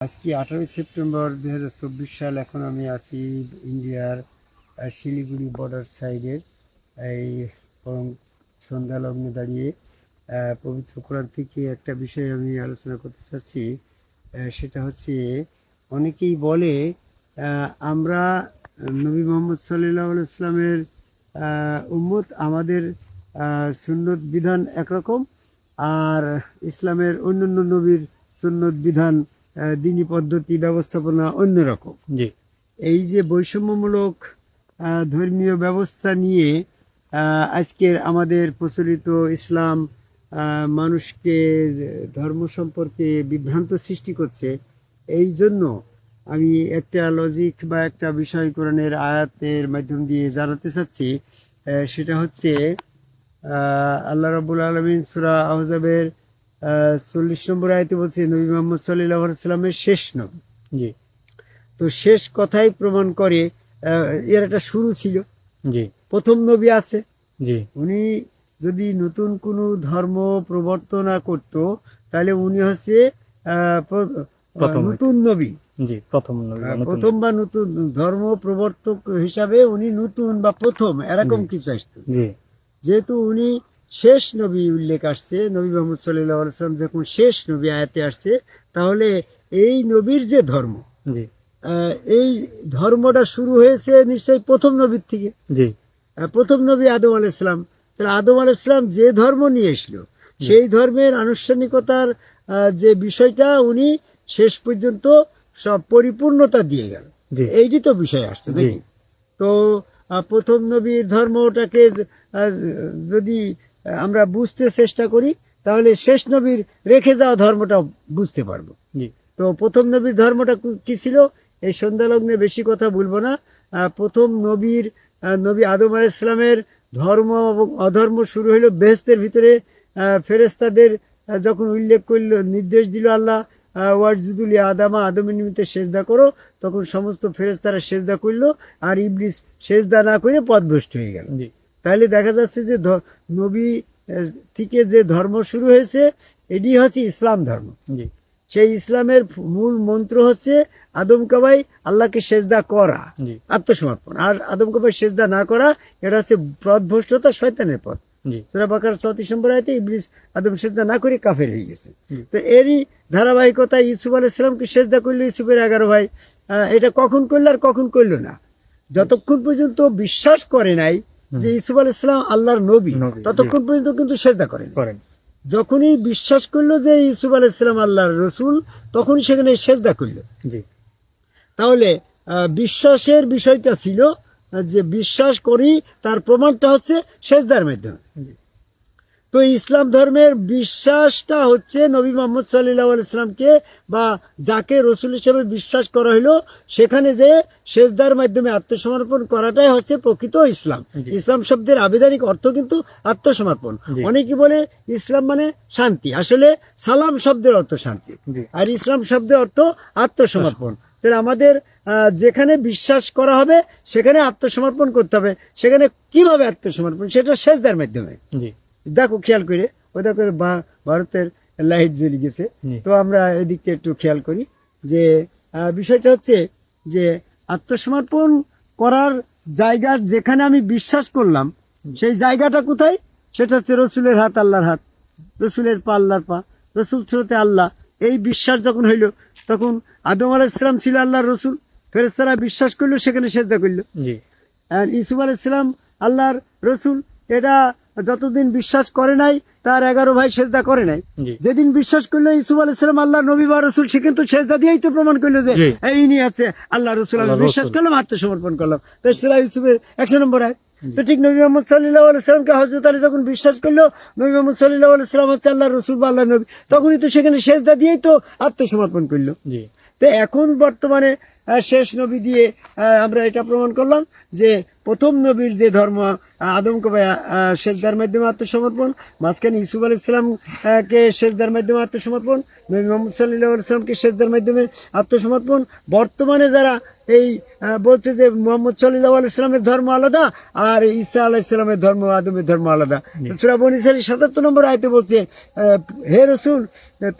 আজকে আঠারোই সেপ্টেম্বর দু হাজার চব্বিশ সাল এখন আমি আছি ইন্ডিয়ার শিলিগুড়ি বর্ডার সাইডের এই সন্ধ্যা লগ্নে দাঁড়িয়ে পবিত্র কোরআন থেকে একটা বিষয় আমি আলোচনা করতে চাচ্ছি সেটা হচ্ছে অনেকেই বলে আমরা নবী মোহাম্মদ সাল্লাহ ইসলামের উম্মত আমাদের সুন্নত বিধান একরকম, আর ইসলামের অন্যান্য নবীর সুন্নত বিধান দিনী পদ্ধতি ব্যবস্থাপনা অন্যরকম। জি। এই যে বৈষম্যমূলক ধর্মীয় ব্যবস্থা নিয়ে আজকের আমাদের প্রচলিত ইসলাম মানুষকে ধর্ম সম্পর্কে বিভ্রান্ত সৃষ্টি করছে এই জন্য আমি একটা লজিক বা একটা বিষয় কোরআনের আয়াতের মাধ্যম দিয়ে জানাতে চাচ্ছি সেটা হচ্ছে আল্লাহ রাবুল আলমিন সুরা আহজাবের চল্লিশ নম্বর আয়তে বলছে নবী মোহাম্মদ সাল্লাহ সাল্লামের শেষ নবী। জি। তো শেষ কথাই প্রমাণ করে এর একটা শুরু ছিল। জি। প্রথম নবী আছে। জি। উনি যদি নতুন কোনো ধর্ম প্রবর্তন করতো তাহলে উনি হচ্ছে নতুন নবী। জি প্রথম নতুন প্রথম বা নতুন ধর্ম প্রবর্তক হিসাবে উনি নতুন বা প্রথম এরকম কিছু আসতো। জি। যেহেতু উনি শেষ নবী উল্লেখ আসছে নবী মোহাম্মদ সাল্লাম যখন শেষ নবী আয়াতে আসছে তাহলে এই নবীর যে ধর্ম এই ধর্মটা শুরু হয়েছে নিশ্চয়ই প্রথম নবীর থেকে। জি। প্রথম নবী আদম আলাইসলাম তাহলে আদম আলাইসলাম যে ধর্ম নিয়ে এসলো সেই ধর্মের আনুষ্ঠানিকতার যে বিষয়টা উনি শেষ পর্যন্ত সব পরিপূর্ণতা দিয়ে গেল। এইটি তো বিষয় আসছে নাকি? তো প্রথম নবীর ধর্মটাকে যদি আমরা বুঝতে চেষ্টা করি তাহলে শেষ নবীর রেখে যাওয়া ধর্মটা বুঝতে পারব। জি। তো প্রথম নবীর ধর্মটা কু- ছিল? এই সন্ধ্যা লগ্নে বেশি কথা বলব না। প্রথম নবীর নবী আদম আলাহ ইসলামের ধর্ম এবং অধর্ম শুরু হলো বেহেস্তের ভিতরে। ফেরেস্তাদের যখন উল্লেখ করল নির্দেশ দিল আল্লাহ ওয়ার্জুদুল আদামা আদমের নিমিত্তে সেজদা করো তখন সমস্ত ফেরেস্তারা সেজদা করল আর ইবলিস সেজদা না করে পথভ্রষ্ট হয়ে গেল। জি। তাহলে দেখা যাচ্ছে যে নবী থেকে যে ধর্ম শুরু হয়েছে এটি হচ্ছে ইসলাম ধর্ম। সেই ইসলামের মূল মন্ত্র হচ্ছে আদম কাবাই আল্লাহকে সেজদা করা আত্মসমর্পণ। আর আদম কাবাই সেজদা না করা এটা হচ্ছে পথভ্রষ্টতা শয়তানের পথ। জি। সুরা বাকার চৌত্রিশ নম্বর আয়তে ইবলিস আদম সেজদা না করে কাফের হয়ে গেছে। তো এরই ধারাবাহিকতা ইউসুফ আলাইসালামকে সেজদা করল ইউসুফের এগারো ভাই এটা কখন করল আর কখন করল না? যতক্ষণ পর্যন্ত বিশ্বাস করে নাই যে ইসুফ আল ইসলাম আল্লাহর নবী ততক্ষণ পর্যন্ত কিন্তু সেজদা করেন। যখনই বিশ্বাস করল যে ইসুফ আল ইসলাম আল্লাহর রসুল তখন সেখানে সেজদা করল। তাহলে আহ, বিশ্বাসের বিষয়টা ছিল যে বিশ্বাস করি তার প্রমাণটা হচ্ছে সেজদার মাধ্যমে। তো ইসলাম ধর্মের বিশ্বাসটা হচ্ছে নবী মোহাম্মদ সাল্লাহ ইসলামকে বা যাকে রসুল হিসেবে বিশ্বাস করা হলো সেখানে যে সেজদার মাধ্যমে আত্মসমর্পণ করাটাই হচ্ছে প্রকৃত ইসলাম। ইসলাম শব্দের আবেদানিক অর্থ কিন্তু আত্মসমর্পণ। অনেকে বলে ইসলাম মানে শান্তি আসলে সালাম শব্দের অর্থ শান্তি। আর ইসলাম শব্দের অর্থ আত্মসমর্পণ। তাহলে আমাদের আহ, যেখানে বিশ্বাস করা হবে সেখানে আত্মসমর্পণ করতে হবে। সেখানে কীভাবে আত্মসমর্পণ? সেটা সেজদার মাধ্যমে। জি। দেখো খেয়াল করে ওই দেখো বা- ভারতের লাইট জ্বলে গেছে। তো আমরা এদিকটা একটু খেয়াল করি যে বিষয়টা হচ্ছে যে আত্মসমর্পণ করার জায়গা যেখানে আমি বিশ্বাস করলাম সেই জায়গাটা কোথায়? সেটা হচ্ছে রসুলের হাত আল্লাহর হাত। রসুলের পা আল্লাহর পা। রসুল থ্রোতে আল্লাহ। এই বিশ্বাস যখন হইল তখন আদম আলাইসালাম ছিল আল্লাহর রসুল। ফেরেস্তারা বিশ্বাস করল সেখানে সেজদা করল। আর ইসুফ আলাইসালাম আল্লাহর রসুল। এটা যতদিন বিশ্বাস করে নাই তার এগারো ভাই সেজদা করে নাই। যেদিন বিশ্বাস করল ইসুফ আলাইসালাম আল্লাহ নবী বা রসুল সে কিন্তু সেজদা দিয়েই তো প্রমাণ করল যে এই ইনি আছে আল্লাহ রসুল। আমি বিশ্বাস করলাম আত্মসমর্পণ করলাম। তো সেটা ইউসুফের একশো নম্বর আয়। তো ঠিক নবী মোহাম্মদ সাল্লাহ আলাইসালামকে হজরত আলী যখন বিশ্বাস করল নবী মোহাম্মদ সাল্লাহ আলাইসালাম হচ্ছে আল্লাহ রসুল বা আল্লাহ নবী তখনই তো সেখানে সেজদা দিয়েই তো আত্মসমর্পণ করল। তো এখন বর্তমানে শেষ নবী দিয়ে আমরা এটা প্রমাণ করলাম যে প্রথম নবীর যে ধর্ম আদম কবে শেষদার মাধ্যমে আত্মসমর্পণ মাঝখানে ইসুফ আল ইসলাম আহ, কে শেষদার মাধ্যমে আত্মসমর্পণ নবী মোহাম্মদ সাল্লাহ ইসলামকে শেষদার মাধ্যমে আত্মসমর্পণ। বর্তমানে যারা এই বলছে যে মোহাম্মদ সাল্লাহ ইসলামের ধর্ম আলাদা আর ঈসা আলাহ ইসলামের ধর্ম আদমের ধর্ম আলাদা। সুরাবন ইসারি সাতাত্তর নম্বর আয়তে বলছে হে রসুল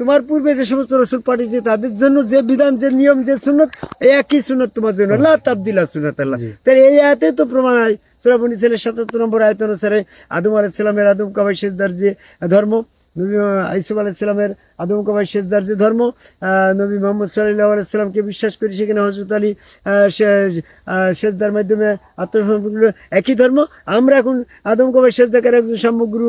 তোমার পূর্বে যে সমস্ত রসুল পাঠিয়েছে তাদের জন্য যে বিধান যে নিয়ম যে সুন্নত এই একই সুন্নত তোমার জন্য। আল্লাহ তাবদিলা সুন্নত আল্লাহ তাহলে এই আয়তে তো প্রমাণ হয় সুরাবন ইসারের সাতাত্তর নম্বর আয়ত অনুসারে আদম আলাইসালামের আদম কাবাই শেষদার যে ধর্ম। নবী আইসুফ আলাইসালামের আদম কাবাই শেষদার যে ধর্ম। নবী মোহাম্মদ সাল্লাহ আলাইসালামকে বিশ্বাস করি সেখানে হজরত আলী শেষদার মাধ্যমে আত্মসমর্পণ। একই ধর্ম। আমরা এখন আদম কাবাই শেষদাকার একজন সমগ্র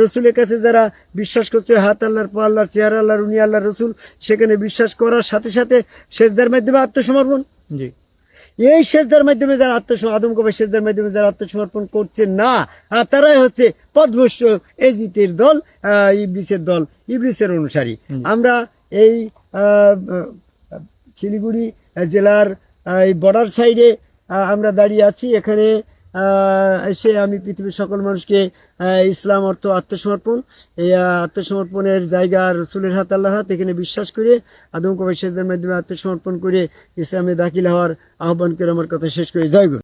রসুলের কাছে যারা বিশ্বাস করছে, হাত আল্লাহর, পা আল্লাহ চেহারা আল্লাহর, উনি আল্লাহর রসুল, সেখানে বিশ্বাস করার সাথে সাথে শেষদার মাধ্যমে আত্মসমর্পণ। জি। এই সেজদার মাধ্যমে যারা আত্মসম আদম কবে সেজদার মাধ্যমে যারা আত্মসমর্পণ করছে না তারাই হচ্ছে পদভস্য এজিতের দল ইবলিসের দল ইবলিসের অনুসারী। আমরা এই শিলিগুড়ি জেলার এই বর্ডার সাইডে আমরা দাঁড়িয়ে আছি। এখানে এসে আমি পৃথিবীর সকল মানুষকে ইসলাম অর্থ আত্মসমর্পণ, এই আত্মসমর্পণের জায়গা রসুলের হাত আল্লাহ হাত এখানে বিশ্বাস করে আদম কবে মাধ্যমে আত্মসমর্পণ করে ইসলামে দাখিল হওয়ার আহ্বান করে আমার কথা শেষ করে। জয় গুরু।